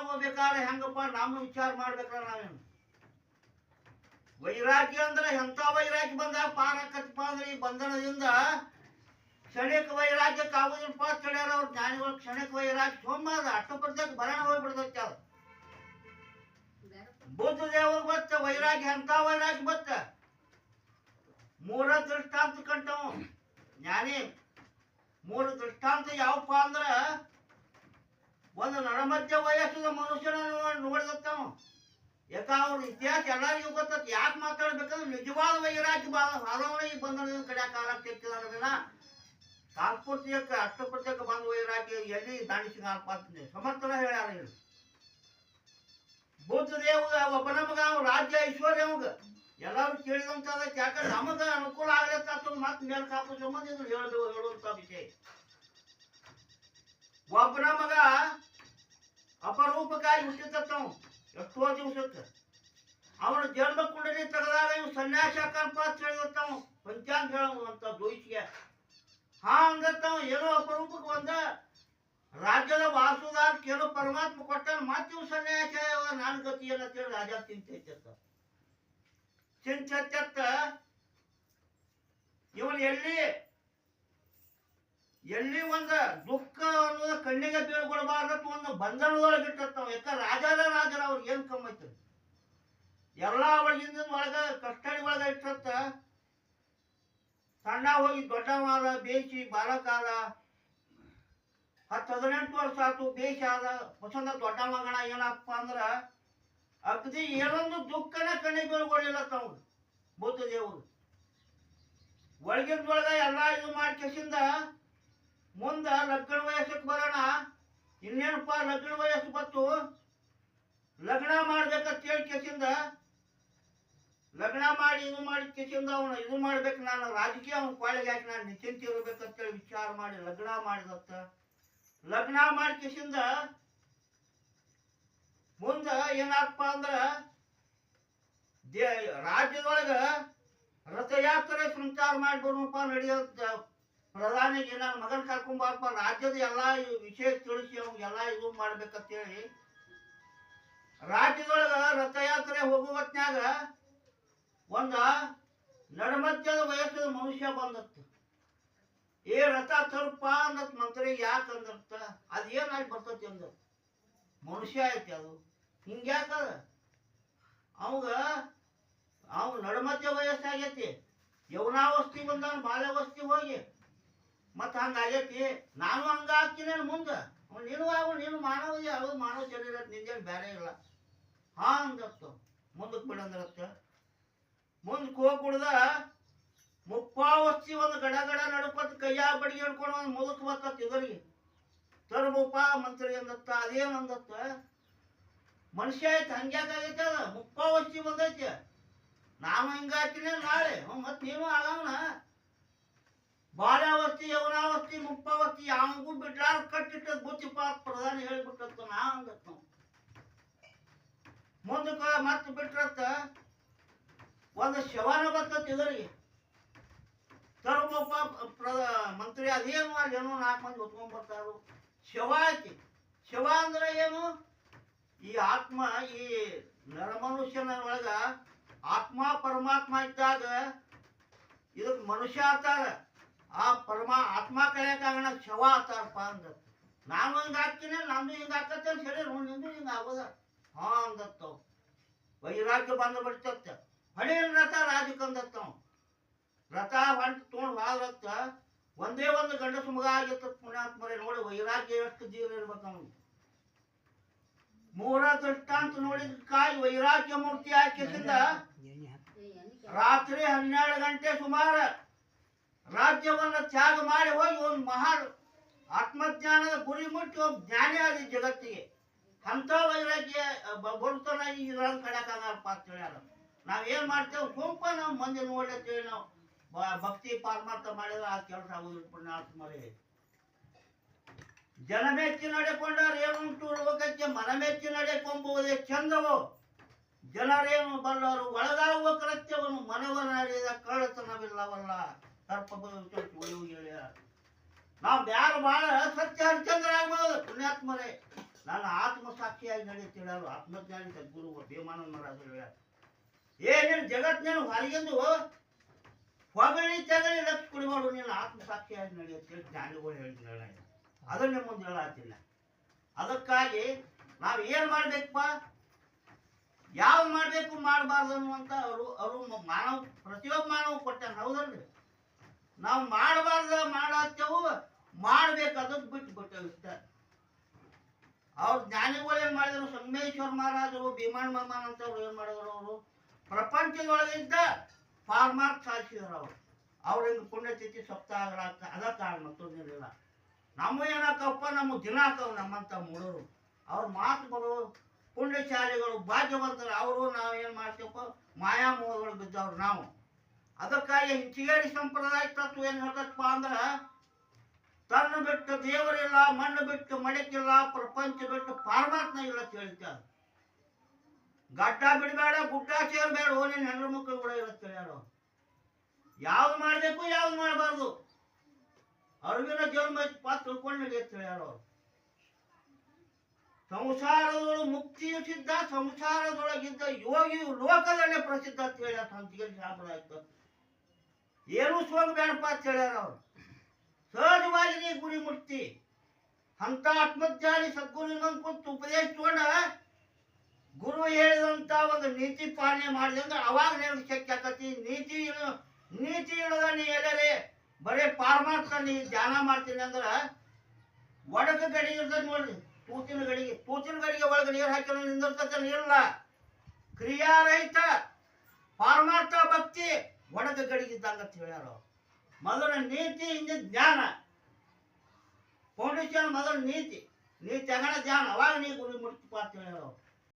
ಆಗೋಬೇಕಾದ್ರೆ ಹೆಂಗಪ್ಪ ನಮ್ಮ ವಿಚಾರ ಮಾಡ್ಬೇಕಲ್ಲ ನಾವೇನು? ವೈರಾಗ್ಯ ಅಂದ್ರೆ ಎಂಥ ವೈರಾಗ್ಯ ಬಂದ ಪಾರಕತ್ಪ ಅಂದ್ರೆ ಈ ಬಂಧನದಿಂದ ಕ್ಷಣಿಕ ವೈರಾಗ್ಯಕ್ಕೆ ಆಗೋದಿಲ್ಲಪ್ಪ ತಿಳಿಯಾರ ಅವ್ರ. ಜ್ಞಾನಿಗಳು ಕ್ಷಣಿಕ ವೈರಾಗ್ಯ ಸೋಮ ಅದ. ಅಷ್ಟಪರ್ಜಕ್ಕೆ ಬರಣ ಹೋಗ್ಬಿಡ್ತೈತೆ ಬುದ್ಧ ದೇವ್ರಿಗೆ ಬತ್ತ ವೈರಾಗ್ಯ, ಎಂಥ ವೈರಾಗ್ಯ ಬತ್ತ ಮೂರ ದೃಷ್ಟಾಂತ ಕಂಟವು ಜ್ಞಾನಿ ಮೂರು ದೃಷ್ಟಾಂತ ಯಾವಪ್ಪ ಅಂದ್ರ ಒಂದು ನಡಮಧ್ಯ ವಯಸ್ಸಿನ ಮನುಷ್ಯನ ನೋಡಿದತ್ತವ ಯಾಕ ಅವ್ರ ಇತಿಹಾಸ ಎಲ್ಲರಿಗೂ ಗೊತ್ತೈತಿ, ಯಾಕೆ ಮಾತಾಡ್ಬೇಕಂದ್ರೆ ನಿಜವಾದ ವೈರಾಜ್ಯ ಈ ಬಂಧನದಿಂದ ಕಡೆ ಕಾಲ ತೆಗ್ತಿದಾರಲ್ಲ ಕಾಲ್ಪುರ್ತಿಯಕ್ಕೆ ಅಷ್ಟಪುರ್ತಿಯಕ್ಕೆ ಬಂದ ವೈರಾಗ್ಯ ಎಲ್ಲಿ ದಾಣಿಸಿ ಕಾಲ್ಪಾತ್ನೆ ಸಮರ್ಥನ ಹೇಳ್ಯಾರ ಇಲ್ಲಿ ಬುದ್ಧ ದೇವ ಒಬ್ಬ ನಮಗ ಅವ ರಾಜ್ಯ ಐಶ್ವರ್ಯ ಅವಂಗ ಎಲ್ಲರೂ ಕೇಳಿದಂತ ಯಾಕ ಯಾಕಂದ್ರೆ ನಮಗ ಅನುಕೂಲ ಆಗ್ಲತ್ತ ಮತ್ತೆ ಮೇಲ್ ಕಾಪು ಸಂಬಂಧ ಇದು ಹೇಳುವಂತ ವಿಷಯ. ಒಬ್ಬನ ಮಗ ಅಪರೂಪಕ್ಕಾಗಿ ಹುಟ್ಟಿರ್ತಕ್ಕವನು ಎಷ್ಟೋ ದಿವಸಕ್ಕೆ. ಅವನ ಜನ್ಮ ಕುಂಡಲಿ ತೆಗೆದಾಗ ಇವ್ ಸನ್ಯಾಸ ಅಂತ ಹೇಳಿದತ್ತಾವ ಪಂಚಾಂಗ ಹೇಳುವಂತ ದೋಷಿಗೆ ಹಾ ಅಂದತ್ತಾವ ಏನೋ ಅಪರೂಪಕ್ಕೆ ಬಂದ. ರಾಜ್ಯದ ವಾಸುದಾರ್ ಕೆಲವು ಪರಮಾತ್ಮ ಕೊಟ್ಟಾನ ಮತ್ತೆ ಇವ್ ಸನ್ಯಾಸ ನಾನು ಗತಿ ಏನಂತೇಳಿ ರಾಜ ತಿಂತೈತ ತಿಂತ ಇವನು ಎಲ್ಲಿ ಎಲ್ಲಿ ಒಂದ ದುಃಖ ಅನ್ನೋದು ಕಣ್ಣಿಗೆ ಬೀಳ್ಕೊಡಬಾರ್ದು ಒಂದು ಬಂಧನದೊಳಗೆ ಇಟ್ಟಿರ್ತಾವ ಯಾಕ ರಾಜರ ರಾಜರ ಅವ್ರಿಗೆ ಏನ್ ಕಮ್ಮಿ ಎಲ್ಲಾ ಒಳಗಿಂದ ಒಳಗ ಕಸ್ಟಡಿ ಒಳಗ ಇಟ್ಟತ್ತ ಸಣ್ಣ ಹೋಗಿ ದೊಡ್ಡ ಮಾಲ ಬೇಸಿ ಬಾಲಕಾಲ ಹತ್ತು ಹದಿನೆಂಟು ವರ್ಷ ಆತು ಬೇಸಿ ಆದ, ಹೊಸದ ದೊಡ್ಡ ಮಗಣ ಏನಪ್ಪ ಅಂದ್ರ ಅಗದಿ ಏನೊಂದು ದುಃಖನ ಕಣ್ಣಿಗೆ ಬೀಳ್ಕೊಳ್ಳಿಲ್ಲ ತಮ್ಮ ಬುದ್ಧ ದೇವರು ಒಳಗಿಂದೊಳಗ ಎಲ್ಲ ಇದು ಮಾಡ್ಕೆಸಿಂದ ಮುಂದ ಲಗ್ನ ವಯಸ್ಸಕ್ಕೆ ಬರೋಣ. ಇನ್ನೇನಪ್ಪ ಲಗ್ನ ವಯಸ್ಸು ಬಂತು? ಲಗ್ನ ಮಾಡ್ಬೇಕಂತ ಹೇಳಿ ಕೆಸಿಂದ, ಲಗ್ನ ಮಾಡಿ ಇದು ಮಾಡಿ ಕೆಸಿಂದ ಅವನು ಇದು ಮಾಡ್ಬೇಕು ನಾನು ರಾಜಕೀಯ ಅವನ ಪಾಳಿಗೆ ಹಾಕಿ ನಾನು ನಿಶ್ಚಿಂತ ಇರ್ಬೇಕಂತೇಳಿ ವಿಚಾರ ಮಾಡಿ ಲಗ್ನ ಮಾಡಿದತ್ತ. ಲಗ್ನ ಮಾಡಿ ಕೆಸಿಂದ ಮುಂದ ಏನಪ್ಪ ಅಂದ್ರ ದೇ ರಾಜ್ಯದೊಳಗ ರಥಯಾತ್ರೆ ಸಂಚಾರ ಮಾಡಿ ಬರುವಪ್ಪ ನಡೆಯೋದ ಪ್ರಧಾನಿಗೆ ನನ್ನ ಮಗನ ಕರ್ಕೊಂಬಾರಪ್ಪ ರಾಜ್ಯದ ಎಲ್ಲ ವಿಷಯ ತಿಳಿಸಿ ಅವ್ಗೆಲ್ಲ ಇದು ಮಾಡ್ಬೇಕಂತೇಳಿ. ರಾಜ್ಯದೊಳಗ ರಥಯಾತ್ರೆ ಹೋಗುವ ಹೊತ್ನ್ಯಾಗ ಒಂದ ನಡಮಧ್ಯದ ವಯಸ್ಸಿನ ಮನುಷ್ಯ ಬಂದತ್ತು. ಏ ರಥ ತರಪ್ಪ ಅಂದತ್ ಮಂತ್ರಿ ಯಾಕೆ ಅಂದತ್ತ? ಅದೇನಾಗಿ ಬರ್ತತಿ ಅಂದ? ಮನುಷ್ಯ ಐತಿ ಅದು. ಹಿಂಗ್ಯಾಕದ ಅವಾಗ ಅವ್ ನಡಮಧ್ಯ ವಯಸ್ಸಾಗೈತಿ. ಯೌನಾವಸ್ಥಿ ಬಂದಾನ, ಬಾಲ್ಯಾವಸ್ಥಿ ಹೋಗಿ. ಮತ್ತ ಹಂಗಾಗೈತಿ ನಾನು ಹಂಗ ಹಾಕಿನೇನು ಮುಂದೆ. ನೀನು ಆಗು, ನೀನು ಮಾನವ ಅದು ಮಾನವ ಶರೀರ ನಿಂದೇನು ಬೇರೆ ಇಲ್ಲ. ಹಾ ಅಂದತ್ತು ಮುಂದಕ್ಕೆ ಬಿಡಂದ್ರತ್ತ ಮುಂದಕ್ಕೆ ಹೋಗಿ ಕುಡ್ದ ಮುಪ್ಪಾವಸ್ತಿ ಒಂದು ಗಡ ಗಡ ನಡ್ಕೊತ ಕೈಯಾಗ ಬಡಿಗೆ ಹಿಡ್ಕೊಂಡು ಒಂದು ಮುದುಕ್ ಬರ್ತತ್ ಇದರಿಗೆ. ತರ್ಬಪ್ಪ ಮಂತ್ರಿ ಅಂದತ್ತ ಅದೇನು ಅಂದತ್ತ ಮನುಷ್ಯ ಐತೆ ಹಂಗ್ಯಾಕಾಗೈತೆ ಅದ? ಮುಪ್ಪಾವಸ್ತಿ ಬಂದೈತೆ. ನಾನು ಹಿಂಗ ಹಾಕಿನೇ ನಾಳೆ. ಮತ್ತೆ ನೀನು ಆಗವನ? ಬಾಲ್ಯಾವಸ್ಥಿ ಯವನಾವತಿ ಮುಪ್ಪಾವತಿ ಯಾವನಿಗೂ ಬಿಡ್ಲಾರ ಕಟ್ಟಿಟ್ಟ ಬುದ್ಧಿಪ್ಪ ಪ್ರಧಾನಿ ಹೇಳ್ಬಿಟ್ಟ ನಾ ಅಂದತ್ ಮುಂದಕ್ಕೆ ಮತ್ತೆ ಬಿಟ್ರತ್ತ ಒಂದು ಶವನ ಬರ್ತತ್ ಇದರಿಗೆ ತರ್ಬಪ್ಪ ಪ್ರದ ಮಂತ್ರಿ ಅದೇನು ಅಲ್ಲಿ ಏನೋ ನಾಲ್ಕು ಮಂದಿ ಹೊತ್ಕೊಂಡ್ ಬರ್ತಾರು. ಶವ ಐತಿ ಶವ ಅಂದ್ರೆ ಏನು? ಈ ಆತ್ಮ, ಈ ನರಮನುಷ್ಯನ ಒಳಗ ಆತ್ಮ ಪರಮಾತ್ಮ ಇದ್ದಾಗ ಇದಕ್ಕೆ ಮನುಷ್ಯ ಆತಾರ ಆ ಪರಮಾ ಆತ್ಮ ಕಳೆಯಕ್ಕಾಗಣ ಶವ ಆತಾರಪ್ಪ ಅಂದ ನಾನು ಹಿಂಗ್ ಹಾಕ್ತೀನಿ ನಂದು ಹಿಂಗ ಹಾಕತ್ತೆ ಅಂತ ಹೇಳಿ ನಿಂದು ಹಿಂಗ ಆಗೋದ ಹಾ ಅಂದತ್ತವ್ ವೈರಾಗ್ಯ ಬಂದು ಬಿಡ್ತತ್ತ ಹಳಿಯ ರಥ ರಾಜಕ್ಕೆ ಅಂದತ್ತವ್ ರಥ ಹೊಂಟು ತೊಗೊಂಡು ಒಂದೇ ಒಂದು ಗಂಡಸು ಮಗ ಆಗಿತ್ತ ಪುಣ್ಯಾತ್ಮರೇ ನೋಡಿ ವೈರಾಗ್ಯ ಎಷ್ಟು ಜೀವ ಇರ್ಬೇಕು ಅವನು ಮೂರ ದೃಷ್ಟಾಂತ ನೋಡಿದ ಕಾಯಿ ವೈರಾಗ್ಯ ಮೂರ್ತಿ ಹಾಕಿಸಿಂದ ರಾತ್ರಿ ಹನ್ನೆರಡು ಗಂಟೆ ಸುಮಾರ ರಾಜ್ಯವನ್ನ ತ್ಯಾಗ ಮಾಡಿ ಹೋಗಿ ಒಂದು ಮಹಾ ಆತ್ಮಜ್ಞಾನದ ಗುರಿ ಮುಟ್ಟಿ ಒಬ್ಬ ಜ್ಞಾನಿ ಆದ ಜಗತ್ತಿಗೆ. ಅಂತ ವೈರಾಗ್ಯ ಬ- ಬರುತ್ತಾನ ಈ ಇದ್ರೊಳಗೆ ಕಡೆಕಾಗಲ್ಪ ಅಂತ ಹೇಳ್ಯಾರ ನಾವೇನ್ ಮಾಡ್ತೇವೆ? ಗುಂಪ ನಾವು ಮಂದಿ ನೋಡ್ಲತ್ತೇವೆ ನಾವು ಭಕ್ತಿ ಪಾರ್ಮಾರ್ಥ ಮಾಡಿದ್ರೆ ಆ ಕೆಲಸ ಆಗುದಿಲ್ಲ ಪುಣ್ಯಾತ್ಮರೇ ಜನಮೆಚ್ಚಿ ನಡೆಕೊಂಡಾರ ಏನುಂಟು ಲೋಕಕ್ಕೆ ಮನಮೆಚ್ಚಿ ನಡೆಕೊಂಬುವುದೇ ಚಂದವು? ಜನರೇನು ಬಲ್ಲವರು? ಒಳಗಾಗುವ ಕೃತ್ಯವನ್ನು ಮನವನಾಡಿದ ಕಳ್ಳತನವಿಲ್ಲವಲ್ಲ? ಸರ್ಪ ಹೇಳ್ಯಾರ ನಾವು ಯಾರು ಭಾಳ ಸತ್ಯ ಹರಿಚಂದ್ರ ಆಗ್ಬೋದು. ಪುಣ್ಯಾತ್ಮರೇ, ನನ್ನ ಆತ್ಮಸಾಕ್ಷಿಯಾಗಿ ನಡೆಯುತ್ತಿಡಲು ಆತ್ಮಜ್ಞಾನಿ ಸದ್ಗುರು ಭೀಮಾನಂದ ಮಹಾರಾಜರು ಹೇಳ್ಯಾರ. ಏನೇನು ಜಗತ್ತಿನ ಹೊರಗೆಂದು ಹೊಗಳಿ ತಗಳಿ ಲಕ್ಷ ಕುಡಿಮಾಡು ನೀನು ಆತ್ಮಸಾಕ್ಷಿಯಾಗಿ ನಡೆಯುತ್ತೇಳಿ ಜ್ಞಾನಿಗಳು ಹೇಳಿದ್ರಲ್ಲ ಅದನ್ನ ಮುಂದೆ ಹೇಳತ್ತಿಲ್ಲ ಅದಕ್ಕಾಗಿ ನಾವು ಏನು ಮಾಡ್ಬೇಕಪ್ಪ? ಯಾವ ಮಾಡಬೇಕು ಮಾಡಬಾರ್ದು ಅನ್ನುವಂಥ ಅವರು ಅವರು ಮಾನವ, ಪ್ರತಿಯೊಬ್ಬ ಮಾನವ ಕೊಟ್ಟಾನ. ಹೌದಲ್ರಿ? ನಾವು ಮಾಡಬಾರ್ದು ಮಾಡತ್ತೇವು ಮಾಡ್ಬೇಕು ಅದಕ್ಕೆ ಬಿಟ್ಟು ಬಿಟ್ಟಿರುತ್ತೆ ಅವ್ರ ಜ್ಞಾನಿಗಳು ಏನ್ ಮಾಡಿದ್ರು? ಸಂಗಮೇಶ್ವರ ಮಹಾರಾಜರು, ಭೀಮಣ್ಣ ಮಮ್ಮನ್ ಅಂತವ್ರು ಏನು ಮಾಡಿದ್ರು ಅವರು? ಪ್ರಪಂಚದೊಳಗಿದ್ದ ಫಾರ್ಮಾರ್ಕ್ ಸಾಧಿಸಿದ್ರು ಅವರು. ಅವ್ರ ಹಿಂಗೆ ಪುಣ್ಯತಿಥಿ ಸಪ್ತಾಹ ಅದ ಕಾರಣ ತೊಂದಿರಲಿಲ್ಲ ನಮ್ಮ ಏನಕ್ಕಪ್ಪ ನಮ್ಮ ದಿನ ಹಾಕವು ನಮ್ಮಂತ ಮೂರು ಅವ್ರ ಮಾತು ಬರೋ ಪುಣ್ಯಶಾಲಿಗಳು, ಭಾಗ್ಯವಂತರು, ಅವರು ನಾವು ಏನು ಮಾಡ್ತೀವಪ್ಪ? ಮಾಯಾಮೋಹಗಳು ಬಿದ್ದವ್ರು ನಾವು. ಅದಕ್ಕಾಗಿ ಹಿಂಚಿಗೇರಿ ಸಂಪ್ರದಾಯ ತತ್ವ ಏನು ಹೇಳ್ತಪ್ಪ ಅಂದ್ರೆ, ತನ್ನ ಬಿಟ್ಟು ದೇವರಿಲ್ಲ, ಮಣ್ಣು ಬಿಟ್ಟು ಮಡಕಿಲ್ಲ, ಪ್ರಪಂಚ ಬಿಟ್ಟು ಪಾರಮಾತ್ಮ ಇಲ್ಲ ಹೇಳ್ತಾರೆ ಗಡ್ಡ ಬಿಡಬೇಡ, ಗುಡ್ಡ ಸೇರ್ಬೇಡ ಓನೇನು ಹೆಣ್ಣು ಮಕ್ಕಳು ಕೂಡ ಇರುತ್ತೆ ಯಾರು. ಯಾವ್ದು ಮಾಡಬೇಕು, ಯಾವ್ದು ಮಾಡಬಾರ್ದು. ಅರಿವಿನ ಜನ್ಮ ಐತಪ್ಪ ತಿಳ್ಕೊಂಡು ನಡೆಯುತ್ತೆ ಸಂಸಾರದೊಳಗೆ ಮುಕ್ತಿಯು ಸಿದ್ಧ, ಸಂಸಾರದೊಳಗಿದ್ದ ಯೋಗಿಯು ಲೋಕದಲ್ಲೇ ಪ್ರಸಿದ್ಧ ಅಂತ ಸಂತಿಗೆ ಸಾಂಪ್ರದಾಯ ಏನು ಸೋಲು ಬೇಡಪ್ಪ ಅಂತ ಹೇಳ್ಯಾರ ಅವ್ರು. ಸಹಜವಾಗಿ ನೀ ಗುರಿ ಮುಟ್ತಿ. ಅಂತ ಆತ್ಮಜ್ಞಾನಿ ಸದ್ಗುರು ಕುಂತು ಉಪದೇಶ ತಗೊಂಡ ಗುರು ಹೇಳಿದಂತ ಒಂದು ನೀತಿ ಪಾಲನೆ ಮಾಡಿದೆ ಅಂದ್ರೆ ಅವಾಗ ನಿನಗೆ ಶಕ್ತಿ ಆಕತಿ. ನೀತಿ ನೀತಿ ಇಲ್ಲದ ನೀ ಎಲ್ಲರೆ ಬರೇ ಪಾರಮಾರ್ಥ ನೀ ಧ್ಯಾನ ಮಾಡ್ತೀನಿ ಅಂದ್ರೆ ಒಡಕ ಗಡಿ ಇರ್ತದೆ ನೋಡ್ರಿ. ತೂತಿನ ಗಡಿಗೆ ತೂತಿನ ಗಡಿಗೆ ಒಳಗೆ ನೀರು ಹಾಕಿರೋ ನಿಂದಿರ್ತಕ್ಕ ನೀರಲ್ಲ ಕ್ರಿಯಾರಹಿತ ಪಾರಮಾರ್ಥ ಭಕ್ತಿ. ಒಡಕ ಗಡಿಗೆ ಇದ್ದಂಗ ಅಂತ ಹೇಳ್ಯಾರ. ಮೊದಲ ನೀತಿ ಹಿಂದೆ ಜ್ಞಾನ ಫೌಂಡೇಶನ್ ಮೊದಲು ನೀತಿ ನೀತಿ ತಗಣ ಜ್ಞಾನ ಅವಾಗ ನೀ ಗುರಿ ಮುಟ್ತಪ್ಪ ಅಂತ ಹೇಳ್ಯಾರ.